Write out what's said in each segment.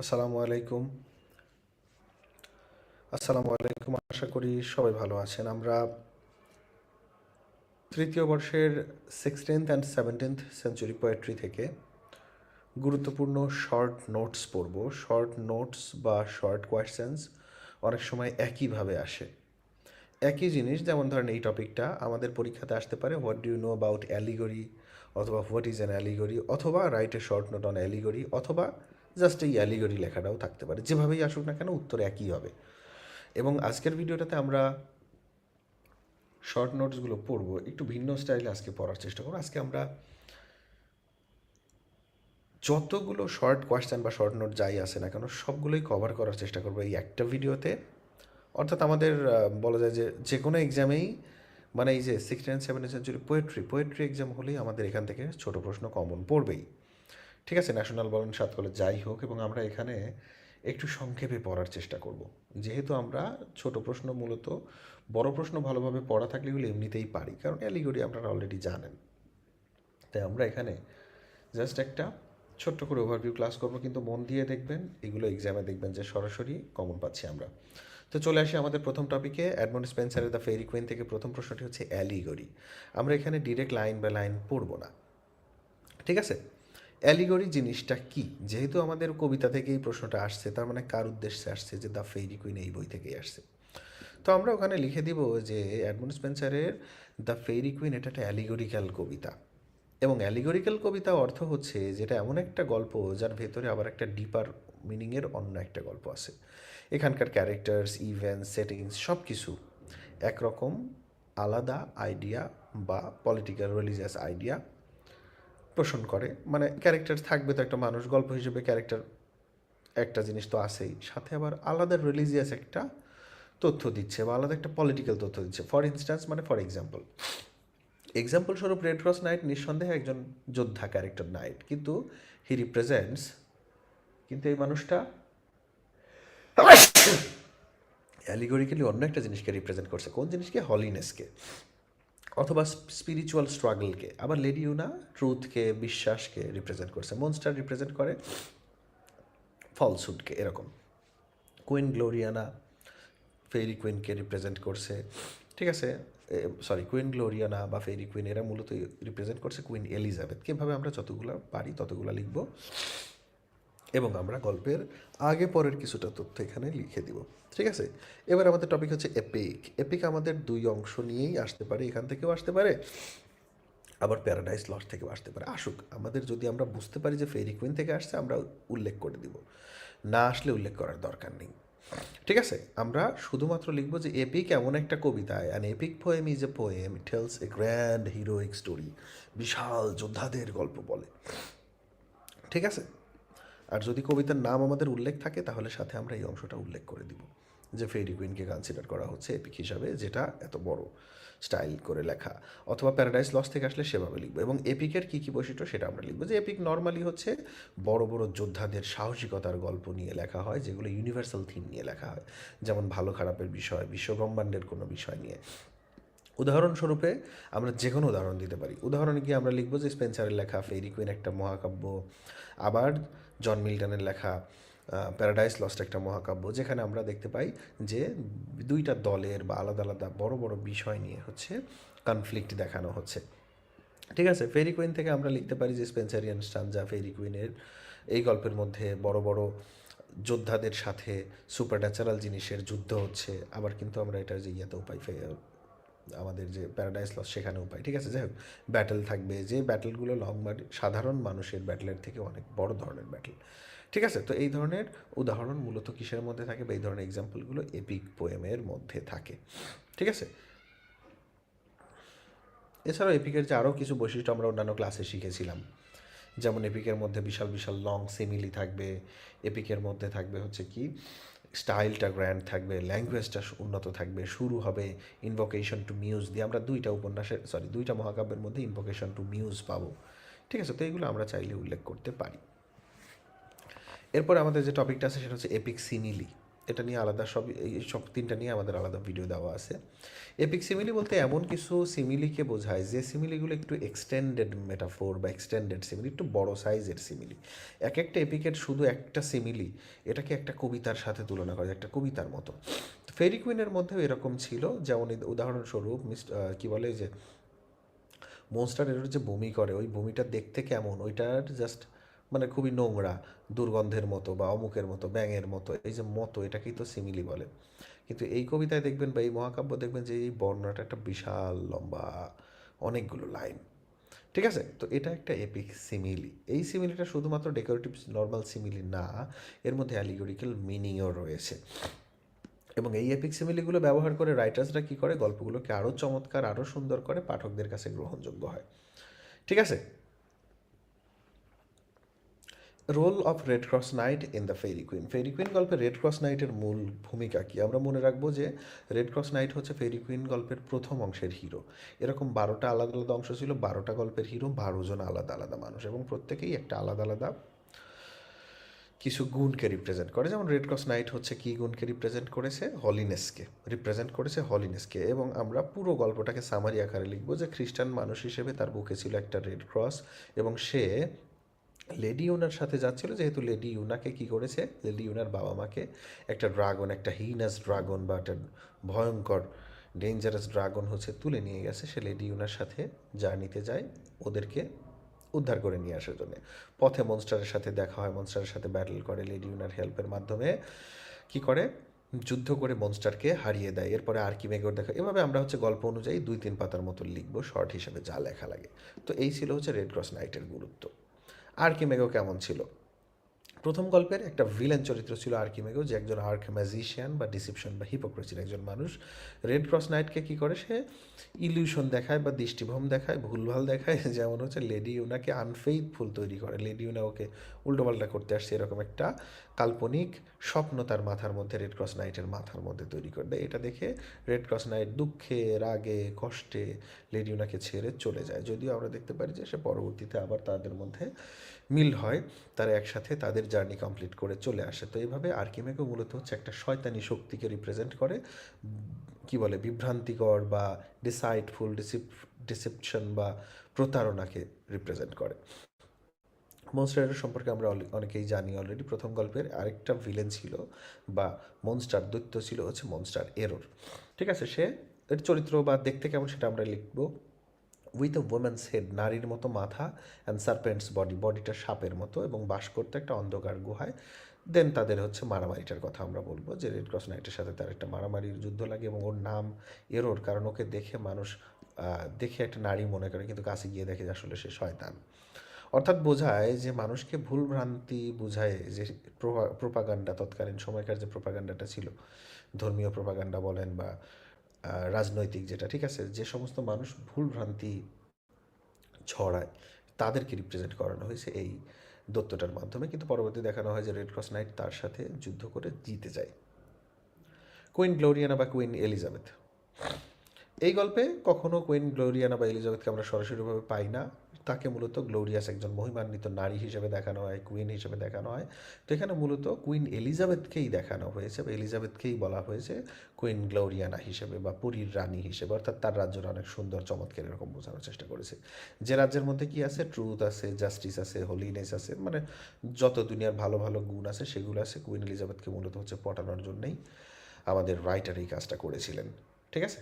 আসসালামু আলাইকুম। আসসালামু আলাইকুম, আশা করি সবাই ভালো আছেন। আমরা তৃতীয় বর্ষের sixteenth and seventeenth century poetry থেকে গুরুত্বপূর্ণ শর্ট নোটস পড়ব। শর্ট নোটস বা শর্ট কোয়েশ্চেন্স অনেক সময় একইভাবে আসে। একই জিনিস, যেমন ধরেন এই টপিকটা আমাদের পরীক্ষাতে আসতে পারে what do you know about allegory অথবা হোয়াট ইজ অ্যান অ্যালিগরি অথবা write a short note on allegory অথবা জাস্ট এই অ্যালিগরি লেখাটাও থাকতে পারে। যেভাবেই আসুক না কেন, উত্তর একই হবে। এবং আজকের ভিডিওটাতে আমরা শর্ট নোটসগুলো পড়ব, একটু ভিন্ন স্টাইলে আজকে পড়ার চেষ্টা করব। আজকে আমরা যতগুলো শর্ট কোয়েশ্চেন বা শর্ট নোট যাই আসে না কেন, সবগুলোই কভার করার চেষ্টা করব এই একটা ভিডিওতে। অর্থাৎ আমাদের বলা যায় যে যে কোনো এক্সামেই মানে এই যে six sixteen seven century poetry poetry exam হলেই আমাদের এখান থেকে ছোট প্রশ্ন কমন পড়বেই। ঠিক আছে ন্যাশনাল বলেন সাত কলেজ যাই হোক এবং আমরা এখানে একটু সংক্ষেপে পড়ার চেষ্টা করব। যেহেতু আমরা ছোট প্রশ্ন মূলত, বড় প্রশ্ন ভালোভাবে পড়া থাকলে এগুলো এমনিতেই পারি, কারণ অ্যালিগরি আপনারা অলরেডি জানেন। তাই আমরা এখানে জাস্ট একটা ছোট্ট করে ওভারভিউ ক্লাস করব, কিন্তু মন দিয়ে দেখবেন, এগুলো এক্সামে দেখবেন যে সরাসরি কমন পাচ্ছি আমরা। তো চলে আসি আমাদের প্রথম টপিকে অ্যাডমন্ড স্পেন্সারের দ্য ফেরি কুইন থেকে প্রথম প্রশ্নটি হচ্ছে অ্যালিগরি। আমরা এখানে ডিরেক্ট লাইন বাই লাইন পড়ব না। ঠিক আছে? অ্যালিগরি জিনিসটা কি? যেহেতু আমাদের কবিতা থেকেই প্রশ্নটা আসছে, তার মানে কার উদ্দেশ্যে আসছে যে দ্য ফেরি কুইন এই বই থেকেই আসছে। তো আমরা ওখানে লিখে দিব যে অ্যাডমন্ড স্পেন্সারের দ্য ফেরি কুইন এটা একটা অ্যালিগরিক্যাল কবিতা। এবং অ্যালিগরিক্যাল কবিতা অর্থ হচ্ছে যেটা এমন একটা গল্প যার ভেতরে আবার একটা ডিপার মিনিংয়ের অন্য একটা গল্প আছে। এখানকার ক্যারেক্টার্স ইভেন্টস সেটিংস সব কিছু একরকম আলাদা আইডিয়া বা পলিটিক্যাল রিলিজিয়াস আইডিয়া পোষণ করে। মানে ক্যারেক্টার থাকবে তো একটা মানুষ, গল্প হিসেবে ক্যারেক্টার একটা জিনিস তো আছেই। সাথে আবার আলাদা রিলিজিয়াস একটা তথ্য দিচ্ছে বা আলাদা একটা পলিটিক্যাল তথ্য দিচ্ছে। ফর ইনস্ট্যান্স মানে ফর এক্সাম্পল এক্সাম্পল স্বরূপ রেড ক্রস নাইট নিঃসন্দেহে একজন যোদ্ধা ক্যারেক্টার নাইট কিন্তু হি রিপ্রেজেন্টস কিন্তু এই মানুষটা অ্যালিগরিক্যালি অন্য একটা জিনিসকে রিপ্রেজেন্ট করছে। কোন জিনিসকে? হলিনেসকে অথবা স্পিরিচুয়াল স্ট্রাগলকে আবার লেডি ইউনা ট্রুথকে বিশ্বাসকে রিপ্রেজেন্ট করছে। মনস্টার রিপ্রেজেন্ট করে ফলসুডকে এরকম। কুইন গ্লোরিয়ানা ফেরি কুইনকে রিপ্রেজেন্ট করছে। ঠিক আছে? সরি কুইন গ্লোরিয়ানা বা ফেরি কুইন এরা মূলত রিপ্রেজেন্ট করছে কুইন এলিজাবেথ কীভাবে আমরা যতগুলো পারি ততগুলো লিখব। এবং আমরা গল্পের আগে পরের কিছুটা তথ্য এখানে লিখে দিব। ঠিক আছে? এবার আমাদের টপিক হচ্ছে এপিক এপিক আমাদের দুই অংশ নিয়েই আসতে পারে, এখান থেকেও আসতে পারে। আবার প্যারাডাইস লস থেকেও আসতে পারে। আসুক, আমাদের যদি আমরা বুঝতে পারি যে ফেরি কুইন থেকে আসছে, আমরা উল্লেখ করে দিব। না আসলে উল্লেখ করার দরকার নেই। ঠিক আছে? আমরা শুধুমাত্র লিখব যে এপিক এমন একটা কবিতা an epic poem is a poem tells a grand heroic story বিশাল যোদ্ধাদের গল্প বলে। ঠিক আছে? আর যদি কবিতার নাম আমাদের উল্লেখ থাকে, তাহলে সাথে আমরা এই অংশটা উল্লেখ করে দিব, যে ফেরি কুইনকে কনসিডার করা হচ্ছে এপিক হিসাবে, যেটা এত বড় স্টাইল করে লেখা। অথবা প্যারাডাইস লস থেকে আসলে সেভাবে লিখব। এবং এপিকের কী কী বৈশিষ্ট্য সেটা আমরা লিখব, যে এপিক নর্মালি হচ্ছে বড় বড় যোদ্ধাদের সাহসিকতার গল্প নিয়ে লেখা হয়, যেগুলো ইউনিভার্সাল থিম নিয়ে লেখা হয়। যেমন ভালো খারাপের বিষয়, বিশ্বব্রহ্মাণ্ডের কোনো বিষয় নিয়ে। উদাহরণস্বরূপে আমরা যে কোনো উদাহরণ দিতে পারি। উদাহরণে গিয়ে আমরা লিখব যে স্পেন্সারের লেখা, ফেরি কুইন একটা মহাকাব্য। আবার জন মিল্টনের লেখা প্যারাডাইস লস্ট একটা মহাকাব্য, যেখানে আমরা দেখতে পাই যে দুইটা দলের বা আলাদা আলাদা বড় বড় বিষয় নিয়ে হচ্ছে কনফ্লিক্ট দেখানো হচ্ছে। ঠিক আছে? ফেরি কুইন থেকে আমরা লিখতে পারি যে স্পেন্সারিয়ান স্টানজা ফেরি কুইনের এই গল্পের মধ্যে বড় বড় যোদ্ধাদের সাথে সুপার ন্যাচারাল জিনিসের যুদ্ধ হচ্ছে, আবার কিন্তু আমরা এটা যে ইয়েতেও পাই আমাদের যে প্যারাডাইস লস সেখানেও পাই, ঠিক আছে? যাই হোক ব্যাটেল থাকবে, যে ব্যাটেলগুলো লং মার্চ সাধারণ মানুষের ব্যাটেলের থেকে অনেক বড় ধরনের ব্যাটেল ঠিক আছে? তো এই ধরনের উদাহরণ মূলত কিসের মধ্যে থাকে বা এই ধরনের এক্সাম্পলগুলো এপিক পোয়েমের মধ্যে থাকে, ঠিক আছে? এছাড়াও এপিকের যে আরও কিছু বৈশিষ্ট্য আমরা অন্যান্য ক্লাসে শিখেছিলাম, যেমন এপিকের মধ্যে বিশাল বিশাল লং সিমিলি থাকবে এপিকের মধ্যে থাকবে হচ্ছে কি স্টাইলটা গ্র্যান্ড থাকবে, ল্যাঙ্গুয়েজটা উন্নত থাকবে, শুরু হবে ইনভোকেশন টু মিউজ দিয়ে। আমরা দুইটা উপন্যাসের সরি দুইটা মহাকাব্যের মধ্যে ইনভোকেশন টু মিউজ পাবো। ঠিক আছে, তো এইগুলো আমরা চাইলে উল্লেখ করতে পারি। এরপর আমাদের যে টপিকটা আছে সেটা হচ্ছে এপিক সিমিলি এটা নিয়ে আলাদা সব, এই সব তিনটা নিয়ে আমাদের আলাদা ভিডিও দেওয়া আছে। এপিক সিমিলি বলতে এমন কিছু সিমিলিকে বোঝায় যে সিমিলিগুলো একটু এক্সটেন্ডেড মেটাফোর বা এক্সটেন্ডেড সিমিলি একটু বড় সাইজের সিমিলি এক একটা এপিকের শুধু একটা সিমিলি এটাকে একটা কবিতার সাথে তুলনা করে একটা কবিতার মতো। ফেরি কুইনের মধ্যেও এরকম ছিল, যেমন উদাহরণস্বরূপ কী বলে যে মনস্টার এর যে বমি করে, ওই বমিটা দেখতে কেমন? ওইটার জাস্ট মানে খুবই নোংরা দুর্গন্ধের মতো বা অমুকের মতো, ব্যাঙের মতো, এই যে মতো, এটাকেই তো সিমিলি বলে। কিন্তু এই কবিতায় দেখবেন বা এই মহাকাব্য দেখবেন যে এই বর্ণনাটা একটা বিশাল লম্বা, অনেকগুলো লাইন। ঠিক আছে? তো এটা একটা এপিক সিমিলি এই সিমিলিটা শুধুমাত্র ডেকোরেটিভ নর্মাল সিমিলি না, এর মধ্যে অ্যালিগোরিক্যাল মিনিংও রয়েছে। এবং এই এপিক সিমিলিগুলো ব্যবহার করে রাইটার্সরা কী করে? গল্পগুলোকে আরও চমৎকার আরও সুন্দর করে পাঠকদের কাছে গ্রহণযোগ্য হয়। ঠিক আছে? Role of Red Cross Knight in the Faerie Queene Faerie Queene গল্পে রেড ক্রস নাইটের মূল ভূমিকা কি? আমরা মনে রাখব যে রেড ক্রস নাইট হচ্ছে ফেরি কুইন গল্পের প্রথম অংশের হিরো এরকম বারোটা আলাদা আলাদা অংশ ছিল, বারোটা গল্পের হিরো বারো জন আলাদা আলাদা মানুষ এবং প্রত্যেকেই একটা আলাদা আলাদা কিছু গুণকে রিপ্রেজেন্ট করে। যেমন রেড ক্রস নাইট হচ্ছে কি গুণকে রিপ্রেজেন্ট করেছে? হলিনেসকে রিপ্রেজেন্ট করেছে হলিনেসকে এবং আমরা পুরো গল্পটাকে সামারি আকারে লিখব যে খ্রিস্টান মানুষ হিসেবে তার বুকে ছিল একটা রেড ক্রস এবং সে লেডি ইউনার সাথে যাচ্ছিল, যেহেতু লেডি ইউনাকে কি করেছে? লেডি ইউনার বাবা মাকে একটা ড্রাগন, একটা হিনাস ড্রাগন বা একটা ভয়ঙ্কর ডেঞ্জারাস ড্রাগন হচ্ছে তুলে নিয়ে গেছে। সে লেডি ইউনার সাথে জার্নিতে যায়, ওদেরকে উদ্ধার করে নিয়ে আসার জন্য। পথে মনস্টারের সাথে দেখা হয় মনস্টারের সাথে ব্যাটল করে, লেডি ইউনার হেল্পের মাধ্যমে কি করে? যুদ্ধ করে মনস্টারকে হারিয়ে দেয়। এরপরে আর কি মেগর দেখা, এভাবে আমরা হচ্ছে গল্প অনুযায়ী দুই তিন পাতার মতো লিখব শর্ট হিসেবে যা লেখা লাগে। তো এই ছিল হচ্ছে রেড ক্রস নাইটের গুরুত্ব। আর্কিমেগো কেমন ছিল? প্রথম গল্পের একটা ভিলেন চরিত্র ছিল আর্কিমেগো, যে একজন আর্ক ম্যাজিশিয়ান বা ডিসিপশন বা হিপোক্রেসির একজন মানুষ। রেড ক্রস নাইটকে কী করে? সে ইলিউশন দেখায় বা দৃষ্টিভ্রম দেখায়, ভুলভাল দেখায়। যেমন হচ্ছে লেডি ইউনাকে আনফেইথফুল তৈরি করে। লেডি ইউনা ওকে উল্টোপাল্টা করতে আসছে এরকম একটা কাল্পনিক স্বপ্ন তার মাথার মধ্যে রেড ক্রস নাইটের মাথার মধ্যে তৈরি করে দেয়। এটা দেখে রেড ক্রস নাইট দুঃখে, রাগে, কষ্টে লেডি ইউনাকে ছেড়ে চলে যায়। যদিও আমরা দেখতে পারি যে সে পরবর্তীতে আবার তাদের মধ্যে মিল হয়, তারা একসাথে তাদের জার্নি কমপ্লিট করে চলে আসে। তো এইভাবে আর্কিমেকো মূলত হচ্ছে একটা শয়তানি শক্তিকে রিপ্রেজেন্ট করে, কি বলে, বিভ্রান্তিকর বা ডিসাইডফুল ডিসিপ ডিসেপশন বা প্রতারণাকে রিপ্রেজেন্ট করে। মনস্টারের সম্পর্কে আমরা অনেকেই জানি অলরেডি প্রথম গল্পের আরেকটা ভিলেন ছিল বা মনস্টার দৈত্য ছিল হচ্ছে মনস্টার এরর ঠিক আছে, সে এর চরিত্র বা দেখতে কেমন সেটা আমরা লিখব। উইথ এ ওমেন্স হেড নারীর মতো মাথা অ্যান্ড সার্পেন্টস বডি বডিটা সাপের মতো এবং বাস করতে একটা অন্ধকার গুহায় দেন তাদের হচ্ছে মারামারিটার কথা আমরা বলব যে রেড ক্রস নাইটের সাথে তার একটা মারামারির যুদ্ধ লাগে এবং ওর নাম এরোর কারণ ওকে দেখে মানুষ দেখে একটা নারী মনে করে কিন্তু কাছে গিয়ে দেখে যে আসলে সে শয়তান। অর্থাৎ বোঝায় যে মানুষকে ভুল ভ্রান্তি বোঝায় যে প্রোপাগান্ডা, তৎকালীন সময়কার যে প্রোপাগান্ডাটা ছিল, ধর্মীয় প্রোপাগান্ডা বলেন বা রাজনৈতিক যেটা, ঠিক আছে? যে সমস্ত মানুষ ভুল ভ্রান্তি ছড়ায়, তাদেরকে রিপ্রেজেন্ট করানো হয়েছে এই দত্তটার মাধ্যমে। কিন্তু পরবর্তী দেখানো হয় যে রেড ক্রস নাইট তার সাথে যুদ্ধ করে জিতে যায়। কুইন গ্লোরিয়ানা বা কুইন এলিজাবেথ এই গল্পে কখনো কুইন গ্লোরিয়ানা বা এলিজাবেথকে আমরা সরাসরিভাবে পাই না। তাকে মূলত গ্লোরিয়াস একজন মহিমান্বিত নারী হিসেবে দেখানো হয় কুইন হিসেবে দেখানো হয়। তো এখানে মূলত কুইন এলিজাবেথকেই দেখানো হয়েছে বা এলিজাবেথকেই বলা হয়েছে কুইন গ্লোরিয়ানা হিসেবে বা পুরীর রানী হিসেবে। অর্থাৎ তার রাজ্যটা অনেক সুন্দর, চমৎকার এরকম বোঝানোর চেষ্টা করেছে। যে রাজ্যের মধ্যে কি আছে? ট্রুথ আছে জাস্টিস আছে হোলিনেস আছে মানে যত দুনিয়ার ভালো ভালো গুণ আছে সেগুলো আছে। কুইন এলিজাবেথকে মূলত হচ্ছে পটানোর জন্যই আমাদের রাইটার এই কাজটা করেছিলেন। ঠিক আছে?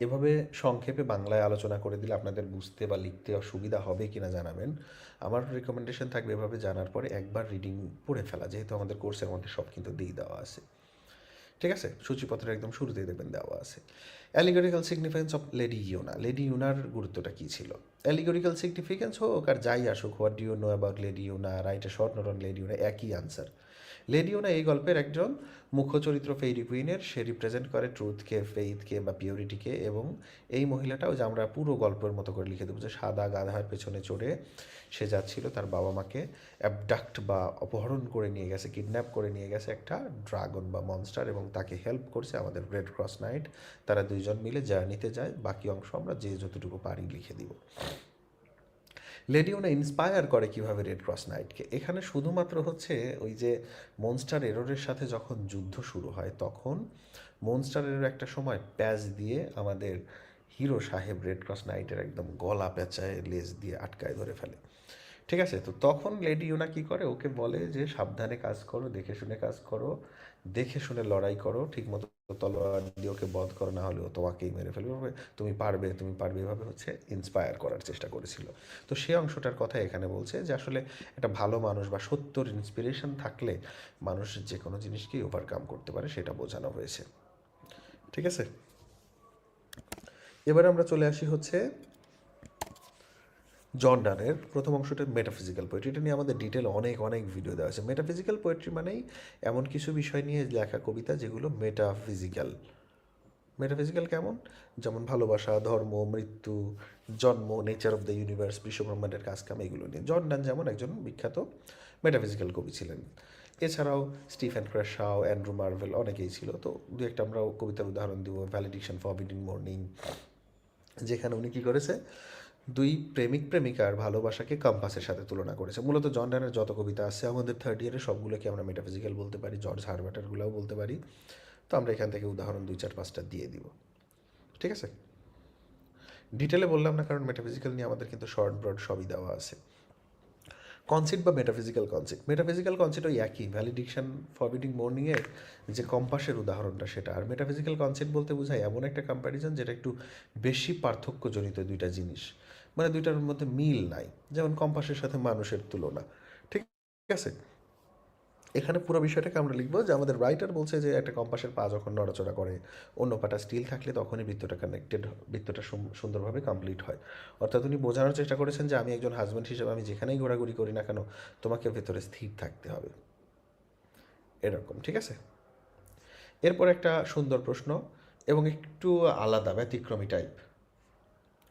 এভাবে সংক্ষেপে বাংলায় আলোচনা করে দিলে আপনাদের বুঝতে বা লিখতে অসুবিধা হবে কি না জানাবেন। আমার রেকমেন্ডেশন থাকবে এভাবে জানার পরে একবার রিডিং পড়ে ফেলা, যেহেতু আমাদের কোর্সের মধ্যে সব কিন্তু দিয়ে দেওয়া আছে। ঠিক আছে? সূচিপত্রের একদম শুরুতেই দেখবেন দেওয়া আছে। Allegorical significance of Lady Una Lady ইউনার গুরুত্বটা কী ছিল? অ্যালিগরিক্যাল সিগনিফিকেন্স হোক আর যাই আসুক what do you know about Lady Una write a short note on Lady Una একই আনসার লেডি ইউনা এই গল্পের একজন মুখ্য চরিত্র ফেরি কুইনের। সে রিপ্রেজেন্ট করে ট্রুথকে ফেইথকে বা পিওরিটিকে এবং এই মহিলাটাও যে আমরা পুরো গল্পের মতো করে লিখে দেবো যে সাদা গাধার পেছনে চড়ে সে যাচ্ছিল তার বাবা মাকে অ্যাবডাক্ট বা অপহরণ করে নিয়ে গেছে কিডন্যাপ করে নিয়ে গেছে একটা ড্রাগন বা মনস্টার এবং তাকে হেল্প করছে আমাদের রেড ক্রস নাইট তারা দুইজন মিলে জার্নিতে যায়, বাকি অংশ আমরা যে যতটুকু পারি লিখে দিব। লেডিওনা ইন্সপায়ার করে কীভাবে রেড ক্রস নাইটকে এখানে শুধুমাত্র হচ্ছে ওই যে মনস্টার এররের সাথে যখন যুদ্ধ শুরু হয়, তখন মনস্টার এরর একটা সময় প্যাচ দিয়ে আমাদের হিরো সাহেব রেড ক্রস নাইটের একদম গলা পেঁচায় লেজ দিয়ে আটকায় ধরে ফেলে। ঠিক আছে? তো তখন লেডি ইউনা কী করে? ওকে বলে যে, সাবধানে কাজ করো, দেখে শুনে কাজ করো দেখে শুনে লড়াই করো, ঠিকমতো তলোয়ার দিয়ে ওকে বধ করো, না হলেও তোমাকেই মেরে ফেলবে। তুমি পারবে তুমি পারবে, এভাবে হচ্ছে ইন্সপায়ার করার চেষ্টা করেছিল। তো সেই অংশটার কথা এখানে বলছে যে আসলে একটা ভালো মানুষ বা সত্যর ইন্সপিরেশন থাকলে মানুষ যে কোনো জিনিসকেই ওভারকাম করতে পারে, সেটা বোঝানো হয়েছে। ঠিক আছে? এবার আমরা চলে আসি হচ্ছে জন ডানের, প্রথম অংশটা মেটাফিজিক্যাল পোয়েট্রি এটা নিয়ে আমাদের ডিটেল অনেক অনেক ভিডিও দেওয়া আছে। মেটাফিজিক্যাল পোয়েট্রি মানেই এমন কিছু বিষয় নিয়ে লেখা কবিতা যেগুলো মেটাফিজিক্যাল মেটাফিজিক্যাল কেমন? যেমন ভালোবাসা, ধর্ম, মৃত্যু, জন্ম নেচার অফ দ্য ইউনিভার্স বিশ্বব্রহ্মাণ্ডের কাজকাম, এগুলো নিয়ে। জন ডান যেমন একজন বিখ্যাত মেটাফিজিক্যাল কবি ছিলেন। এছাড়াও স্টিফেন ক্র্যাশাও অ্যান্ড্রু মার্ভেল অনেকেই ছিল। তো দু একটা আমরা কবিতার উদাহরণ দিব। ভ্যালিডিকশন ফরবিডিং মর্নিং, যেখানে উনি কী করেছে? দুই প্রেমিক প্রেমিকার ভালোবাসাকে কম্পাসের সাথে তুলনা করেছে। মূলত জন ডানের যত কবিতা আছে, আমাদের থার্ড ইয়ারে সবগুলোকে আমরা মেটাফিজিক্যাল বলতে পারি, জর্জ হারবাটারগুলোও বলতে পারি। তো আমরা এখান থেকে উদাহরণ দুই চার পাঁচটা দিয়ে দিব। ঠিক আছে? ডিটেলে বললাম না, কারণ মেটাফিজিক্যাল নিয়ে আমাদের কিন্তু শর্ট ব্রড সবই দেওয়া আছে। কনসেপ্ট বা মেটাফিজিক্যাল কনসেপ্ট মেটাফিজিক্যাল কনসেপ্ট ওই একই ভ্যালিডিকশান ফরবিডিং মর্নিংয়ের যে কম্পাসের উদাহরণটা সেটা। আর মেটাফিজিক্যাল কনসেপ্ট বলতে বোঝায় এমন একটা কম্প্যারিজন যেটা একটু বেশি পার্থক্যজনিত দুইটা জিনিস। মানে দুইটার মধ্যে মিল নাই। যেমন কম্পাসের সাথে মানুষের তুলনা। ঠিক আছে? এখানে পুরো বিষয়টাকে আমরা লিখব যে আমাদের রাইটার বলছে যে একটা কম্পাসের পা যখন নড়াচড়া করে, অন্য পাটা স্টিল থাকলে তখনই বৃত্তটা কানেক্টেড বৃত্তটা সুন্দরভাবে কমপ্লিট হয়। অর্থাৎ উনি বোঝানোর চেষ্টা করেছেন যে আমি একজন হাজব্যান্ড হিসেবে আমি যেখানেই ঘোরাঘুরি করি না কেন, তোমাকে ভেতরে স্থির থাকতে হবে। এরকম, ঠিক আছে? এরপর একটা সুন্দর প্রশ্ন এবং একটু আলাদা, ব্যতিক্রমী টাইপ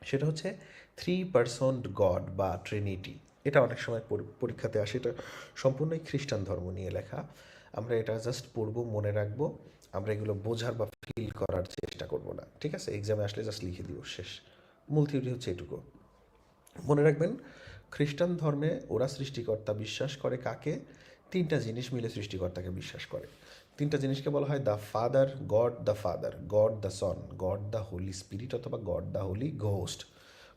সেটা হচ্ছে থ্রি পার্সন্ট গড বা ট্রিনিটি এটা অনেক সময় পরি- পরীক্ষাতে আসে। এটা সম্পূর্ণই খ্রিস্টান ধর্ম নিয়ে লেখা। আমরা এটা জাস্ট পড়ব, মনে রাখব। আমরা এগুলো বোঝার বা ফিল করার চেষ্টা করব না, ঠিক আছে? এক্সামে আসলে জাস্ট লিখে দিব, শেষ। মূল থিওরি হচ্ছে এটুকু। মনে রাখবেন, খ্রিস্টান ধর্মে ওরা সৃষ্টিকর্তা বিশ্বাস করে কাকে? তিনটা জিনিস মিলে সৃষ্টিকর্তাকে বিশ্বাস করে। তিনটা জিনিসকে বলা হয় the Father God the Father God the Son God the Holy Spirit অথবা God the Holy Ghost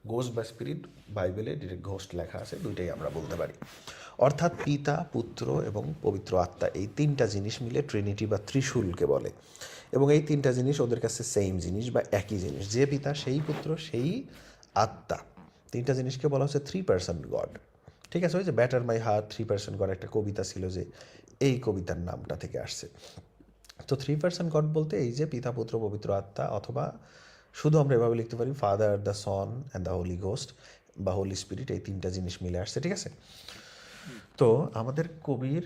ghost বা স্পিরিট বাইবেলে ডিরেক্ট ঘোস্ট লেখা আছে, দুইটাই আমরা বলতে পারি। অর্থাৎ পিতা, পুত্র এবং পবিত্র আত্মা, এই তিনটা জিনিস মিলে ট্রিনিটি বা ত্রিশূলকে বলে। এবং এই তিনটা জিনিস ওদের কাছে সেম জিনিস বা একই জিনিস। যে পিতা, সেই পুত্র, সেই আত্মা। তিনটা জিনিসকে বলা হচ্ছে থ্রি পার্সেন্ট গড ঠিক আছে, ওই যে batter my heart three personed God একটা কবিতা ছিল যে এই কবিতার নামটা থেকে আসছে। তো থ্রি পার্সেন্ট গড বলতে এই যে পিতা, পুত্র, পবিত্র আত্মা অথবা শুধু আমরা এভাবে লিখতে পারি Father the Son and the Holy Ghost বা হোলি স্পিরিট এই তিনটা জিনিস মিলে আসছে, ঠিক আছে? তো আমাদের কবির,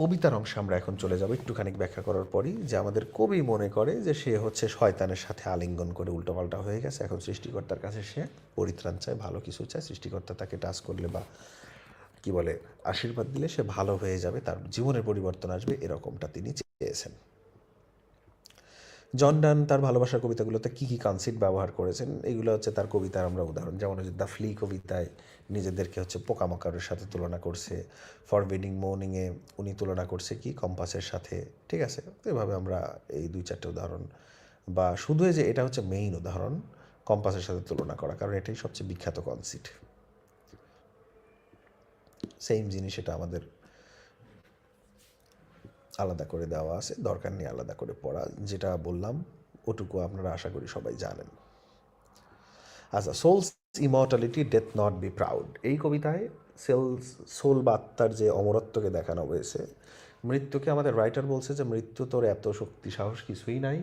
কবিতার অংশে আমরা এখন চলে যাব, একটুখানি ব্যাখ্যা করার পরই, যে আমাদের কবি মনে করে যে সে হচ্ছে শয়তানের সাথে আলিঙ্গন করে উল্টোপাল্টা হয়ে গেছে, এখন সৃষ্টিকর্তার কাছে সে পরিত্রাণ চায়, ভালো কিছু চায়, সৃষ্টিকর্তা তাকে টাচ করলে বা কি বলে, আশীর্বাদ দিলে সে ভালো হয়ে যাবে, তার জীবনের পরিবর্তন আসবে, এরকমটা তিনি চেয়েছেন। জন ডান তার ভালোবাসার কবিতাগুলোতে কী কী কনসেপ্ট ব্যবহার করেছেন? এগুলো হচ্ছে তার কবিতার আমরা উদাহরণ। যেমন হচ্ছে দ্য ফ্লি কবিতায় নিজেদেরকে হচ্ছে পোকামাকড়ের সাথে তুলনা করছে ফর ফরবিডিং মর্নিংয়ে উনি তুলনা করছে কি? কম্পাসের সাথে। ঠিক আছে? এভাবে আমরা এই দুই চারটে উদাহরণ। বা শুধু যে এটা হচ্ছে মেইন উদাহরণ কম্পাসের সাথে তুলনা করা, কারণ এটাই সবচেয়ে বিখ্যাত কনসেপ্ট সেম জিনিস এটা আমাদের আলাদা করে দেওয়া আছে, দরকার নেই আলাদা করে পড়া, যেটা বললাম ওটুকু আপনারা আশা করি সবাই জানেন। আচ্ছা soul's immortality death not be proud এই কবিতায় সেলস সোল বা আত্মার যে অমরত্বকে দেখানো হয়েছে, মৃত্যুকে আমাদের রাইটার বলছে যে, মৃত্যু তোর এত শক্তি, সাহস কিছুই নাই,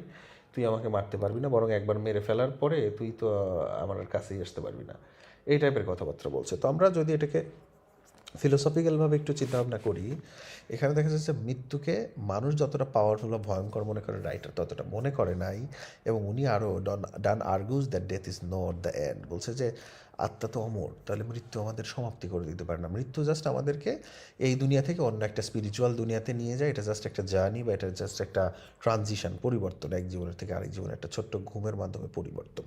তুই আমাকে মারতে পারবি না, বরং একবার মেরে ফেলার পরে তুই তো আমার কাছেই আসতে পারবি না। এই টাইপের কথাবার্তা বলছে। তো আমরা যদি এটাকে ফিলোসফিক্যালভাবে একটু চিন্তা ভাবনা করি, এখানে দেখা যাচ্ছে মৃত্যুকে মানুষ যতটা পাওয়ারফুল বা ভয়ঙ্কর মনে করে রাইটার ততটা মনে করে নাই এবং উনি আরও Donne Donne argues that death is not the end বলছে যে, আত্মা তো অমর, তাহলে মৃত্যু আমাদের সমাপ্তি করে দিতে পারে না। মৃত্যু জাস্ট আমাদেরকে এই দুনিয়া থেকে অন্য একটা স্পিরিচুয়াল দুনিয়াতে নিয়ে যায়, এটা জাস্ট একটা জার্নি বা এটা জাস্ট একটা ট্রানজিশন পরিবর্তন, এক জীবনের থেকে আরেক জীবনে একটা ছোট্ট ঘুমের মাধ্যমে পরিবর্তন।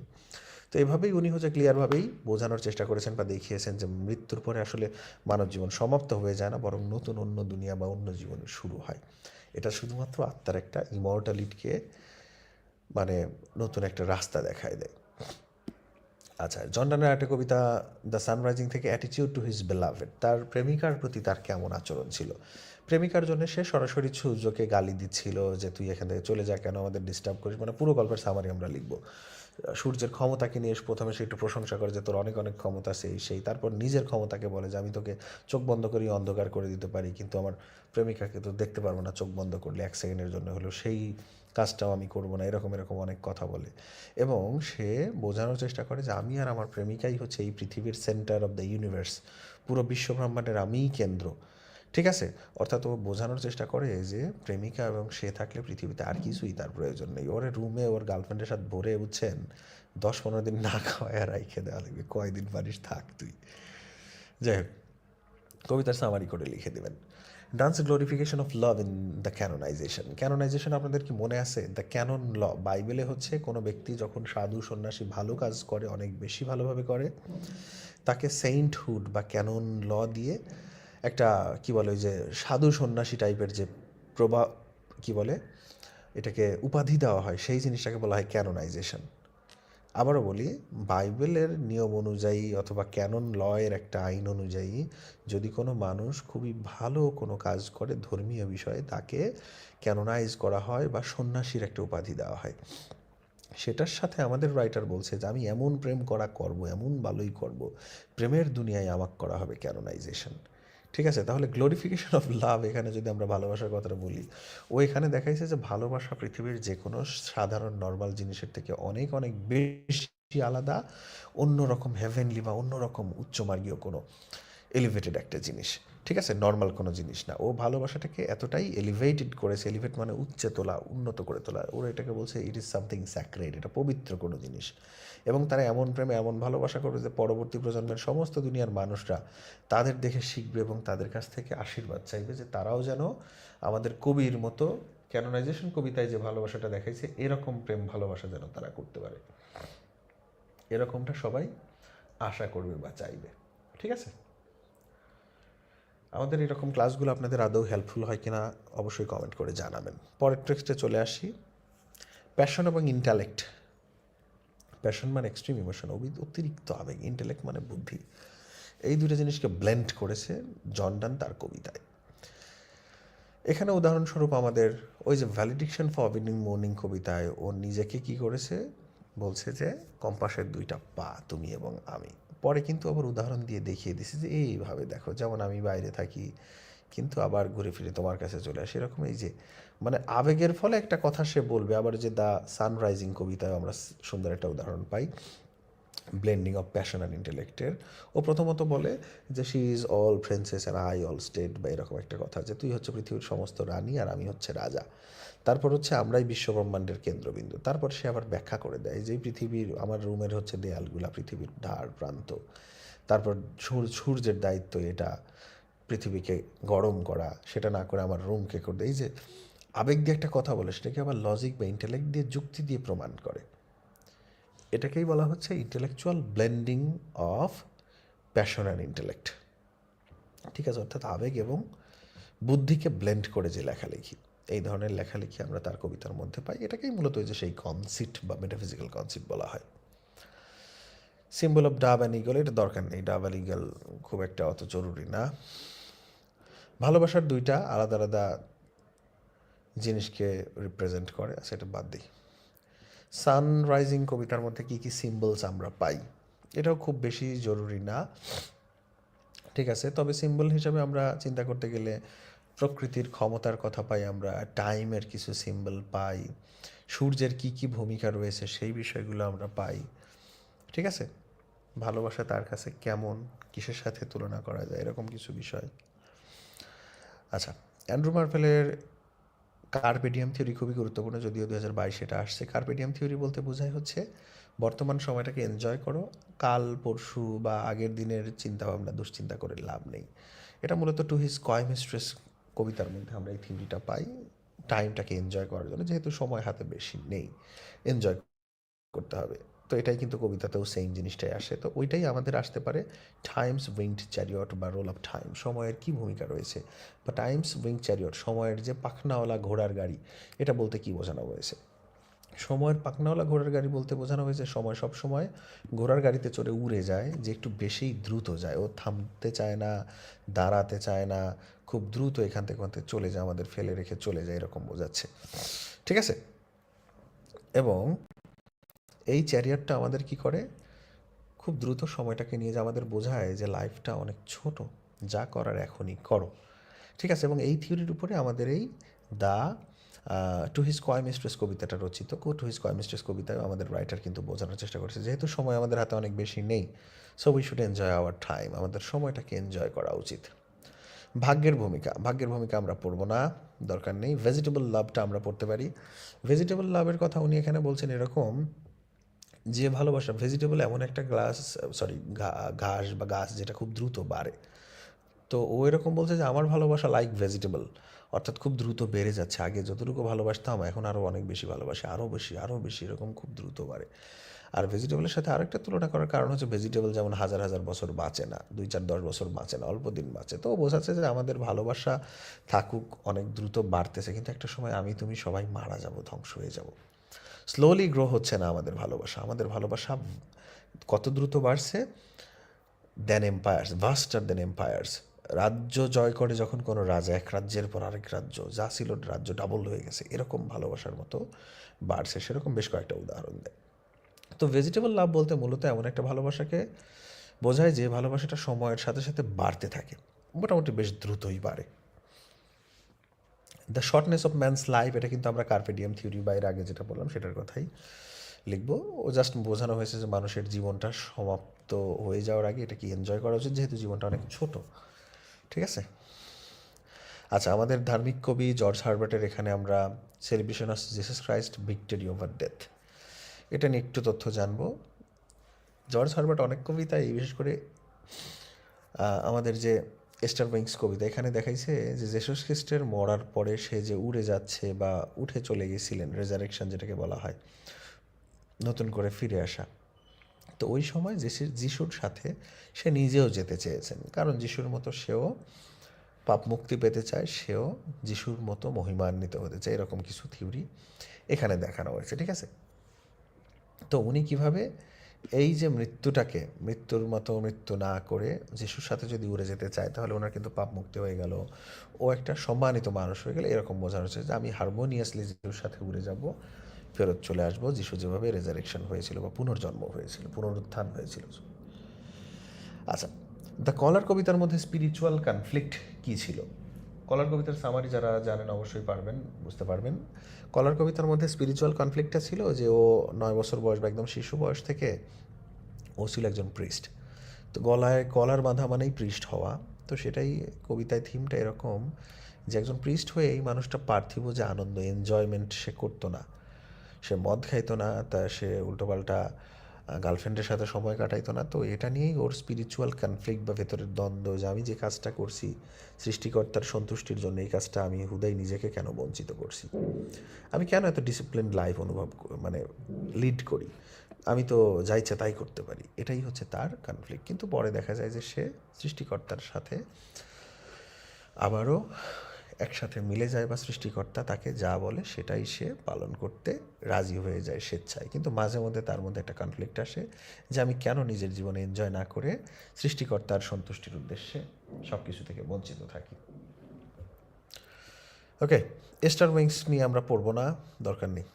তো এইভাবেই উনি হচ্ছে ক্লিয়ারভাবেই বোঝানোর চেষ্টা করেছেন বা দেখিয়েছেন যে মৃত্যুর পরে আসলে মানব জীবন সমাপ্ত হয়ে যায় না, বরং নতুন অন্য দুনিয়া বা অন্য জীবন শুরু হয়। এটা শুধুমাত্র আত্মার একটা ইমর্টালিটিকে মানে নতুন একটা রাস্তা দেখায় দেয়। আচ্ছা জন্ডানের একটা কবিতা দ্য সানরাইজিং থেকে অ্যাটিচিউড টু হিজ বেলাভেড তার প্রেমিকার প্রতি তার কেমন আচরণ ছিল? প্রেমিকার জন্য সে সরাসরি সূর্যকে গালি দিচ্ছিল যে, তুই এখান থেকে চলে যা, কেন আমাদের ডিস্টার্ব করিস? মানে পুরো গল্পের সামারি আমরা লিখব। সূর্যের ক্ষমতাকে নিয়ে প্রথমে সে একটু প্রশংসা করে যে, তোর অনেক অনেক ক্ষমতা সেই সেই। তারপর নিজের ক্ষমতাকে বলে যে, আমি তোকে চোখ বন্ধ করি অন্ধকার করে দিতে পারি, কিন্তু আমার প্রেমিকাকে তো দেখতে পারব না চোখ বন্ধ করলে এক সেকেন্ডের জন্য হলেও সেই কাজটাও আমি করব না। এরকম এরকম অনেক কথা বলে। এবং সে বোঝানোর চেষ্টা করে যে, আমি আর আমার প্রেমিকাই হচ্ছে এই পৃথিবীর সেন্টার অফ দ্য ইউনিভার্স পুরো বিশ্ব ব্রহ্মাণ্ডের আমিই কেন্দ্র। ঠিক আছে? অর্থাৎ ও বোঝানোর চেষ্টা করে যে প্রেমিকা এবং সে থাকলে পৃথিবীতে আর কিছুই তার প্রয়োজন নেই। ওর রুমে ওর গার্লফ্রেন্ডের সাথে ভরে উঠছেন, দশ পনেরো দিন না খাওয়ায় রাইখে দেওয়া লাগবে। কয়দিন পারিস থাক তুই। যাই হোক, কবিতার সামারি করে লিখে দেবেন। Donne's glorification of love in the canonization canonization আপনাদের কি মনে আছে? দ্য ক্যানন ল বাইবেলে হচ্ছে কোনো ব্যক্তি যখন সাধু, সন্ন্যাসী ভালো কাজ করে, অনেক বেশি ভালোভাবে করে, তাকে সেইন্টহুড বা ক্যানন ল দিয়ে একটা, কি বলে ওই যে সাধু সন্ন্যাসী টাইপের যে প্রভাব কি বলে, এটাকে উপাধি দেওয়া হয়, সেই জিনিসটাকে বলা হয় ক্যানোনাইজেশন আবারও বলি, বাইবেলের নিয়ম অনুযায়ী অথবা ক্যানন লয়ের একটা আইন অনুযায়ী যদি কোনো মানুষ খুবই ভালো কোনো কাজ করে ধর্মীয় বিষয়ে, তাকে ক্যানোনাইজ করা হয় বা সন্ন্যাসীর একটা উপাধি দেওয়া হয়। সেটার সাথে আমাদের রাইটার বলছে যে, আমি এমন প্রেম করা করব, এমন ভালোই করব, প্রেমের দুনিয়ায় আমাক করা হবে ক্যানোনাইজেশন ঠিক আছে? তাহলে গ্লোরিফিকেশন অফ লাভ এখানে যদি আমরা ভালোবাসার কথাটা বলি, ও এখানে দেখাইছে যে ভালোবাসা পৃথিবীর যে কোনো সাধারণ নর্মাল জিনিসের থেকে অনেক অনেক বেশি আলাদা, অন্যরকম হেভেনলি বা অন্যরকম উচ্চমার্গীয় কোনো এলিভেটেড একটা জিনিস। ঠিক আছে নর্মাল কোনো জিনিস না। ও ভালোবাসাটাকে এতটাই এলিভেটেড করেছে এলিভেট মানে উচ্চে তোলা, উন্নত করে তোলা। ওরা এটাকে বলছে ইট ইজ সামথিং স্যাক্রেড এটা পবিত্র কোনো জিনিস। এবং তারা এমন প্রেমে এমন ভালোবাসা করবে যে পরবর্তী প্রজন্মের সমস্ত দুনিয়ার মানুষরা তাদের দেখে শিখবে এবং তাদের কাছ থেকে আশীর্বাদ চাইবে যে তারাও যেন আমাদের কবির মতো ক্যানোনাইজেশন কবিতায় যে ভালোবাসাটা দেখাইছে, এরকম প্রেম ভালোবাসা যেন তারা করতে পারে। এরকমটা সবাই আশা করবে বা চাইবে। ঠিক আছে? আমাদের এরকম ক্লাসগুলো আপনাদের আদৌ হেল্পফুল হয় কিনা অবশ্যই কমেন্ট করে জানাবেন। পরের টেক্সটে চলে আসি। প্যাশন এবং ইন্টালেক্ট প্যাশন মানে এক্সট্রিম ইমোশন অতিরিক্ত আবেগ। ইন্টালেক্ট মানে বুদ্ধি। এই দুটো জিনিসকে ব্লেন্ড করেছে জর্ডান তার কবিতায়। এখানে উদাহরণস্বরূপ আমাদের ওই যে ভ্যালিডিকশন ফর অবিনিং মর্নিং কবিতায় ও নিজেকে কি করেছে? বলছে যে, কম্পাসের দুইটা পা, তুমি এবং আমি। পরে কিন্তু আবার উদাহরণ দিয়ে দেখিয়ে দিছে যে, এইভাবে দেখো, যেমন আমি বাইরে থাকি, কিন্তু আবার ঘুরে ফিরে তোমার কাছে চলে আসে। এরকম এই যে মানে আবেগের ফলে একটা কথা সে বলবে। আবার যে দ্য সানরাইজিং কবিতায় আমরা সুন্দর একটা উদাহরণ পাই, ব্লেন্ডিং অফ প্যাশন অ্যান্ড ইন্টেলেক্টের। ও প্রথমত বলে যে she is all princes and I all state বা এরকম একটা কথা যে, তুই হচ্ছে পৃথিবীর সমস্ত রানী আর আমি হচ্ছে রাজা। তারপর হচ্ছে আমরাই বিশ্বব্রহ্মাণ্ডের কেন্দ্রবিন্দু। তারপর সে আবার ব্যাখ্যা করে দেয় যে পৃথিবীর, আমার রুমের হচ্ছে দেয়ালগুলা পৃথিবীর ধার প্রান্ত। তারপর সূর্যের দায়িত্ব এটা, পৃথিবীকে গরম করা, সেটা না করে আমার রুমকে করে দেয় এই যে আবেগ দিয়ে একটা কথা বলে, সেটাকে আবার লজিক বা ইন্টেলেক্ট দিয়ে যুক্তি দিয়ে প্রমাণ করে। এটাকেই বলা হচ্ছে intellectual blending of passion and intellect ঠিক আছে, অর্থাৎ আবেগ এবং বুদ্ধিকে ব্লেন্ড করে যে লেখালেখি। এই ধরনের লেখালেখি আমরা তার কবিতার মধ্যে পাই। এটাকেই মূলত যে সেই কনসিপ্ট বা মেটাফিজিক্যাল কনসিপ্ট বলা হয়। Symbol of dove and eagle এটা দরকার নেই। ডাব অ্যান্ড ইগল খুব একটা অত জরুরি না। ভালোবাসার দুইটা আলাদা আলাদা জিনিসকে রিপ্রেজেন্ট করে, সেটা বাদ দিই। সানরাইজিং কবিতার মধ্যে কী কী সিম্বলস আমরা পাই, এটাও খুব বেশি জরুরি না। ঠিক আছে, তবে সিম্বল হিসাবে আমরা চিন্তা করতে গেলে প্রকৃতির ক্ষমতার কথা পাই আমরা, টাইমের কিছু সিম্বল পাই, সূর্যের কি কি ভূমিকা রয়েছে সেই বিষয়গুলো আমরা পাই। ঠিক আছে? ভালোবাসা তার কাছে কেমন, কিসের সাথে তুলনা করা যায়, এরকম কিছু বিষয়। আচ্ছা অ্যান্ড্রু মার্ভেলের কার্পেডিয়াম থিওরি খুবই গুরুত্বপূর্ণ, যদিও দু হাজার বাইশে এটা আসছে। কার্পেডিয়াম থিওরি বলতে বোঝায় হচ্ছে, বর্তমান সময়টাকে এনজয় করো, কাল, পরশু বা আগের দিনের চিন্তাভাবনা, দুশ্চিন্তা করে লাভ নেই। এটা মূলত টু হিজ কয় মিস্ট্রেস কবিতার মধ্যে আমরা এই থিমটা পাই। টাইমটাকে এনজয় করার জন্য, যেহেতু সময় হাতে বেশি নেই এনজয় করতে হবে। তো এটাই কিন্তু কবিতাতেও সেম জিনিসটাই আসে। তো ওইটাই আমাদের আসতে পারে টাইমস উইংড চ্যারিয়ট বা রোল অফ টাইম সময়ের কি ভূমিকা রয়েছে? বা টাইমস উইংড চ্যারিয়ট সময়ের যে পাখনাওয়ালা ঘোড়ার গাড়ি, এটা বলতে কি বোঝানো হয়েছে? সময়ের পাকনাওয়ালা ঘোড়ার গাড়ি বলতে বোঝানো হয়েছে, সময় সব সময় ঘোড়ার গাড়িতে চড়ে উড়ে যায়, যে একটু বেশিই দ্রুত যায়। ও থামতে চায় না, দাঁড়াতে চায় না, খুব দ্রুত এখান থেকে ওখান থেকে চলে যায়, আমাদের ফেলে রেখে চলে যায়, এরকম বোঝাচ্ছে। ঠিক আছে? এবং এই চ্যারিয়ারটা আমাদের কি করে? খুব দ্রুত সময়টাকে নিয়ে যে আমাদের বোঝায় যে লাইফটা অনেক ছোট, যা করার এখনই করো। ঠিক আছে? এবং এই থিওরির উপরে আমাদের এই the to his coy mistress কবিতাটা রচিত। টু হিজ কয় মিস্ট্রেস কবিতায় আমাদের রাইটার কিন্তু বোঝানোর চেষ্টা করেছে, যেহেতু সময় আমাদের হাতে অনেক বেশি নেই so we should enjoy our time আমাদের সময়টাকে এনজয় করা উচিত। ভাগ্যের ভূমিকা ভাগ্যের ভূমিকা আমরা পড়ব না, দরকার নেই। ভেজিটেবল লাভটা আমরা পড়তে পারি। ভেজিটেবল লাভের কথা উনি এখানে বলছেন এরকম, যে ভালোবাসা ভেজিটেবল এমন একটা গ্লাস সরি ঘাস বা গাছ যেটা খুব দ্রুত বাড়ে। তো ও এরকম বলছে যে, আমার ভালোবাসা লাইক ভেজিটেবল অর্থাৎ খুব দ্রুত বেড়ে যাচ্ছে। আগে যতটুকু ভালোবাসতাম, এখন আরও অনেক বেশি ভালোবাসি আরও বেশি আরও বেশি এরকম খুব দ্রুত বাড়ে। আর ভেজিটেবলের সাথে আরেকটা তুলনা করার কারণ হচ্ছে ভেজিটেবল যেমন হাজার হাজার বছর বাঁচে না, দুই চার দশ বছর বাঁচে না, অল্প দিন বাঁচে। তো বোঝাচ্ছে যে আমাদের ভালোবাসা থাকুক, অনেক দ্রুত বাড়তেছে। কিন্তু একটা সময় আমি, তুমি সবাই মারা যাব, ধ্বংস হয়ে যাব। স্লোলি গ্রো হচ্ছে না আমাদের ভালোবাসা। আমাদের ভালোবাসা কত দ্রুত বাড়ছে? দেন এম্পায়ার্স ভাস্টার দেন এম্পায়ার্স রাজ্য জয় করে যখন কোনো রাজা, এক রাজ্যের পর আরেক রাজ্য, যা ছিল রাজ্য ডাবল হয়ে গেছে, এরকম ভালোবাসার মতো বাড়ছে, সেরকম বেশ কয়েকটা উদাহরণ দেয়। তো ভেজিটেবল লাভ বলতে মূলত এমন একটা ভালোবাসাকে বোঝায় যে ভালোবাসাটা সময়ের সাথে সাথে বাড়তে থাকে, মোটামুটি বেশ দ্রুতই বাড়ে। The shortness of man's life এটা কিন্তু আমরা কার্পেডিয়াম থিওরি বাইরে আগে যেটা বললাম, সেটার কথাই লিখব। ও জাস্ট বোঝানো হয়েছে যে মানুষের জীবনটা সমাপ্ত হয়ে যাওয়ার আগে এটা কি এনজয় করা উচিত, যেহেতু জীবনটা অনেক ছোট। ঠিক আছে? আচ্ছা আমাদের ধার্মিক কবি জর্জ হার্বার্টের এখানে আমরা celebration of Jesus Christ victory over death এটা নিয়ে একটু তথ্য জানব। জর্জ হার্বার্ট অনেক কবিতায় বিশেষ করে আমাদের যে স্টার উইংস কবিতা, এখানে দেখাইছে যে জেসুস খ্রিস্টের মরার পরে সে যে উড়ে যাচ্ছে বা উঠে চলে গেছিলেন রেজারেকশন যেটাকে বলা হয়, নতুন করে ফিরে আসা। তো ওই সময় যিশুর যিশুর সাথে সে নিজেও যেতে চেয়েছেন। কারণ যিশুর মতো সেও পাপ মুক্তি পেতে চায়, সেও যিশুর মতো মহিমান্বিত হতে চায়, এরকম কিছু থিওরি এখানে দেখানো হয়েছে, ঠিক আছে? তো উনি কীভাবে এই যে মৃত্যুটাকে, মৃত্যুর মতো মৃত্যু না করে যিশুর সাথে যদি উড়ে যেতে চায়, তাহলে ওনার কিন্তু পাপ মুক্তি হয়ে গেল। ও একটা সম্মানিত মানুষ হয়ে গেলে, এরকম বোঝানো হচ্ছে যে আমি হারমোনিয়াসলি যিশুর সাথে উড়ে যাব ফেরত চলে আসব, যিশু যেভাবে রেজারেকশন হয়েছিল বা পুনর্জন্ম হয়েছিল, পুনরুত্থান হয়েছিল। আচ্ছা দ্য কলার কবিতার মধ্যে স্পিরিচুয়াল কনফ্লিক্ট কী ছিল? কলার কবিতার সামারি যারা জানেন অবশ্যই পারবেন, বুঝতে পারবেন। কলার কবিতার মধ্যে স্পিরিচুয়াল কনফ্লিক্টটা ছিল যে ও নয় বছর বয়স বা একদম শিশু বয়স থেকে ও ছিল একজন প্রিস্ট তো গলায় কলার বাঁধা মানেই প্রিস্ট হওয়া। তো সেটাই কবিতায় থিমটা এরকম যে একজন প্রিস্ট হয়ে এই মানুষটা পার্থিব যে আনন্দ এনজয়মেন্ট সে করতো না। সে মদ খাইতো না, তা সে উল্টোপাল্টা গার্লফ্রেন্ডের সাথে সময় কাটাইতো না। তো এটা নিয়েই ওর স্পিরিচুয়াল কনফ্লিক্ট বা ভেতরের দ্বন্দ্ব যে আমি যে কাজটা করছি, সৃষ্টিকর্তার সন্তুষ্টির জন্য এই কাজটা আমি হুদাই নিজেকে কেন বঞ্চিত করছি? আমি কেন এত ডিসিপ্লিন লাইফ অনুভব মানে লিড করি? আমি তো যা ইচ্ছা তাই করতে পারি। এটাই হচ্ছে তার কনফ্লিক্ট কিন্তু পরে দেখা যায় যে সে সৃষ্টিকর্তার সাথে আবারও একসাথে মিলে যায় বা সৃষ্টিকর্তা তাকে যা বলে সেটাই সে পালন করতে রাজি হয়ে যায় স্বেচ্ছায়। কিন্তু মাঝে মধ্যে তার মধ্যে একটা কনফ্লিক্ট আসে যে আমি কেন নিজের জীবনে এনজয় না করে সৃষ্টিকর্তার সন্তুষ্টির উদ্দেশ্যে সব কিছু থেকে বঞ্চিত থাকি। ওকে স্টার উইংস নিয়ে আমরা পড়ব না, দরকার নেই।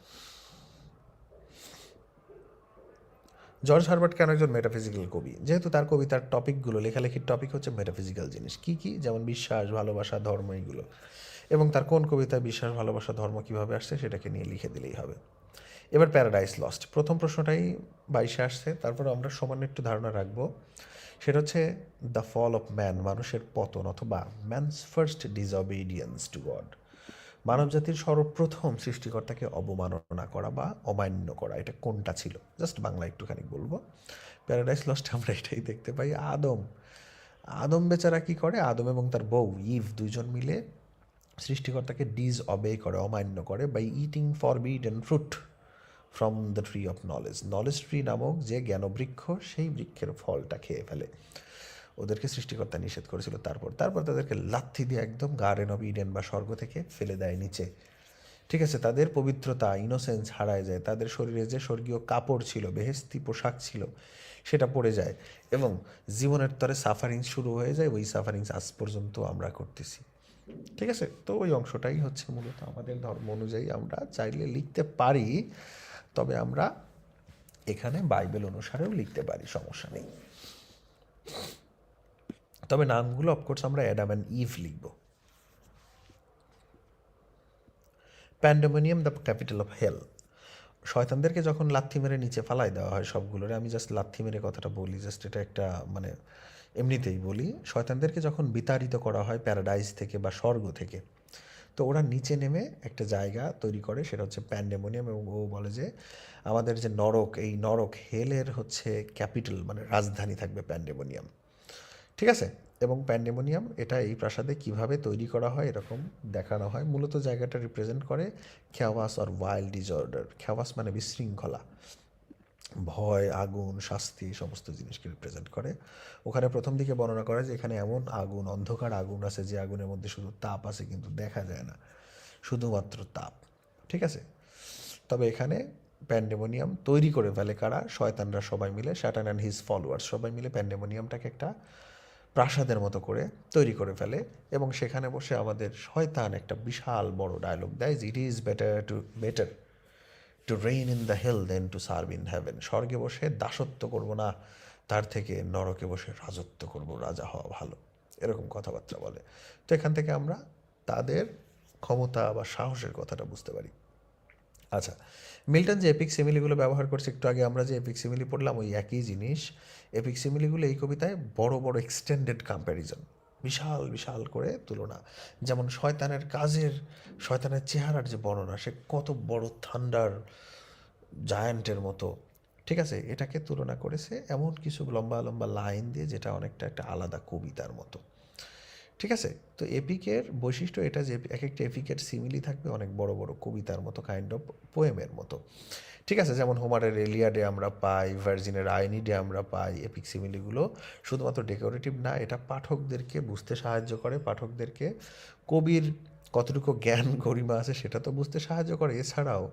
জর্জ হারবার্ট কেন একজন মেটাফিজিক্যাল কবি? যেহেতু তার কবিতার টপিকগুলো, লেখালেখির টপিক হচ্ছে মেটাফিজিক্যাল জিনিস। কী কী? যেমন বিশ্বাস, ভালোবাসা, ধর্ম এইগুলো এবং তার কোন কবিতায় বিশ্বাস, ভালোবাসা, ধর্ম কীভাবে আসছে সেটাকে নিয়ে লিখে দিলেই হবে। এবার প্যারাডাইস লস্ট প্রথম প্রশ্নটাই বাইশে আসছে, তারপর আমরা সামান্য একটু ধারণা রাখব। সেটা হচ্ছে দ্য ফল অফ ম্যান মানুষের পতন অথবা man's first disobedience to God মানবজাতির সর্বপ্রথম সৃষ্টিকর্তাকে অবমাননা করা বা অমান্য করা, এটা কোনটা ছিল? জাস্ট বাংলা একটুখানি বলব। প্যারাডাইস লস্টে আমরা এটাই দেখতে পাই। আদম আদম বেচারা কি করে? আদম এবং তার বউ ইভ দুইজন মিলে সৃষ্টিকর্তাকে ডিজ অবে করে, অমান্য করে by eating forbidden fruit from the tree of knowledge knowledge tree নামক যে জ্ঞানবৃক্ষ, সেই বৃক্ষের ফলটা খেয়ে ফেলে। ওদেরকে সৃষ্টিকর্তা নিষেধ করেছিল তারপর তারপর তাদেরকে লাথি দিয়ে একদম গার্ডেন অফ ইডেন বা স্বর্গ থেকে ফেলে দেয় নিচে। ঠিক আছে, তাদের পবিত্রতা ইনোসেন্স হারায় যায়, তাদের শরীরে যে স্বর্গীয় কাপড় ছিল বেহেস্তি পোশাক ছিল, সেটা পড়ে যায় এবং জীবনের তরে সাফারিং শুরু হয়ে যায়, ওই সাফারিংস আজ পর্যন্ত আমরা করতেছি। ঠিক আছে, তো ওই অংশটাই হচ্ছে মূলত আমাদের ধর্ম অনুযায়ী আমরা চাইলে লিখতে পারি, তবে আমরা এখানে বাইবেল অনুসারেও লিখতে পারি, সমস্যা নেই। তবে নামগুলো অফকোর্স আমরা অ্যাডাম অ্যান্ড ইভ লিখব। Pandemonium the capital of hell শয়তানদেরকে যখন লাথি মেরে নিচে ফালাই দেওয়া হয় সবগুলোরে, আমি জাস্ট লাথি মেরে কথাটা বলি জাস্ট এটা একটা মানে এমনিতেই বলি। শয়তানদেরকে যখন বিতাড়িত করা হয় প্যারাডাইজ থেকে বা স্বর্গ থেকে, তো ওরা নিচে নেমে একটা জায়গা তৈরি করে, সেটা হচ্ছে প্যান্ডেমোনিয়াম এবং ও বলে যে, আমাদের যে নরক, এই নরক হেলের হচ্ছে ক্যাপিটাল মানে রাজধানী থাকবে প্যান্ডেমোনিয়াম ঠিক আছে? এবং প্যান্ডেমোনিয়াম এটা এই প্রাসাদে কীভাবে তৈরি করা হয় এরকম দেখানো হয়। মূলত জায়গাটা রিপ্রেজেন্ট করে chaos or wild disorder chaos মানে বিশৃঙ্খলা। ভয়, আগুন, শাস্তি, সমস্ত জিনিসকে রিপ্রেজেন্ট করে। ওখানে প্রথম দিকে বর্ণনা করে যে এখানে এমন আগুন, অন্ধকার আগুন আছে যে আগুনের মধ্যে শুধু তাপ আছে কিন্তু দেখা যায় না। শুধুমাত্র তাপ। ঠিক আছে? তবে এখানে প্যান্ডেমোনিয়াম তৈরি করে ফেলে কারা? শয়তানরা সবাই মিলে শ্যাটান অ্যান্ড হিজ ফলোয়ার্স সবাই মিলে প্যান্ডেমোনিয়ামটাকে একটা প্রাসাদের মতো করে তৈরি করে ফেলে এবং সেখানে বসে আমাদের শয়তান একটা বিশাল বড় ডায়লগ দেয় it is better to better to reign in the hell than to serve in heaven স্বর্গে বসে দাসত্ব করব না, তার থেকে নরকে বসে রাজত্ব করব, রাজা হওয়া ভালো। এরকম কথাবার্তা বলে। তো এখান থেকে আমরা তাদের ক্ষমতা বা সাহসের কথাটা বুঝতে পারি। আচ্ছা মিল্টন যে এপিক সিমিলিগুলো ব্যবহার করছে, একটু আগে আমরা যে এপিক সিমিলি পড়লাম, ওই একই জিনিস। এপিক সিমিলিগুলো এই কবিতায় বড় বড় এক্সটেন্ডেড কম্প্যারিজন বিশাল বিশাল করে তুলনা। যেমন শয়তানের কাজের, শয়তানের চেহারার যে বর্ণনা, সে কত বড় থান্ডার জায়ান্টের মতো। ঠিক আছে, এটাকে তুলনা করেছে এমন কিছু লম্বা লম্বা লাইন দিয়ে, যেটা অনেকটা একটা আলাদা কবিতার মতো। ঠিক আছে? তো এপিকের বৈশিষ্ট্য এটা যে এক একটা এপিকের সিমিলি থাকবে অনেক বড় বড় কবিতার মতো কাইন্ড অফ পোয়েমের মতো। ঠিক আছে? যেমন হোমারের এলিয়াডে আমরা পাই ভার্জিনের আইনিডে আমরা পাই এপিক সিমিলিগুলো শুধুমাত্র ডেকোরেটিভ না, এটা পাঠকদেরকে বুঝতে সাহায্য করে, পাঠকদেরকে কবির কতটুকু জ্ঞান, গরিমা আছে সেটা তো বুঝতে সাহায্য করে। এছাড়াও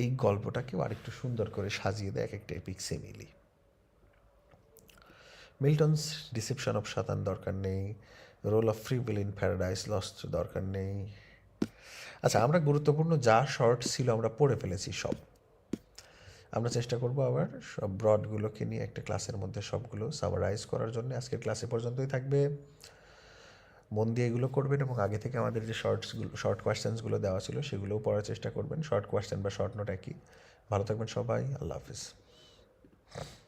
এই গল্পটাকেও আরেকটু সুন্দর করে সাজিয়ে দেয় এক একটা epic simile Milton's deception of Satan দরকার নেই। Role of free will in Paradise Lost দরকার নেই। আচ্ছা আমরা গুরুত্বপূর্ণ যা শর্ট ছিল আমরা পড়ে ফেলেছি সব। আমরা চেষ্টা করব আবার সব ব্রডগুলোকে নিয়ে একটা ক্লাসের মধ্যে সবগুলো সামারাইজ করার জন্য। আজকের ক্লাসে পর্যন্তই থাকবে। মন দিয়ে এগুলো করবেন এবং আগে থেকে আমাদের যে শর্টসগুলো শর্ট কোয়েশ্চেন্সগুলো দেওয়া ছিল সেগুলোও পড়ার চেষ্টা করবেন। শর্ট কোয়েশ্চেন বা শর্ট নোট একই। ভালো থাকবেন সবাই। আল্লাহ হাফিজ।